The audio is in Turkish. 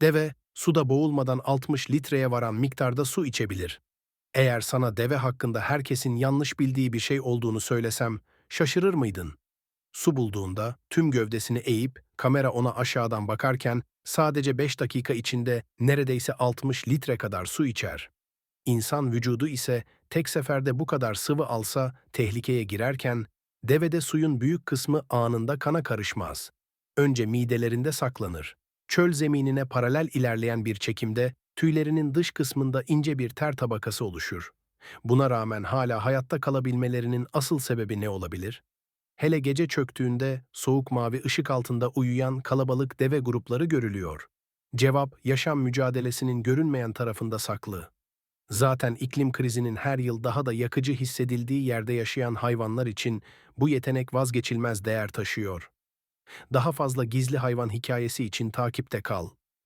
Deve, suda boğulmadan 60 litreye varan miktarda su içebilir. Eğer sana deve hakkında herkesin yanlış bildiği bir şey olduğunu söylesem, şaşırır mıydın? Su bulduğunda tüm gövdesini eğip kamera ona aşağıdan bakarken sadece 5 dakika içinde neredeyse 60 litre kadar su içer. İnsan vücudu ise tek seferde bu kadar sıvı alsa tehlikeye girerken devede suyun büyük kısmı anında kana karışmaz. Önce midelerinde saklanır. Çöl zeminine paralel ilerleyen bir çekimde tüylerinin dış kısmında ince bir ter tabakası oluşur. Buna rağmen hala hayatta kalabilmelerinin asıl sebebi ne olabilir? Hele gece çöktüğünde soğuk mavi ışık altında uyuyan kalabalık deve grupları görülüyor. Cevap, yaşam mücadelesinin görünmeyen tarafında saklı. Zaten iklim krizinin her yıl daha da yakıcı hissedildiği yerde yaşayan hayvanlar için bu yetenek vazgeçilmez değer taşıyor. Daha fazla gizli hayvan hikayesi için takipte kal.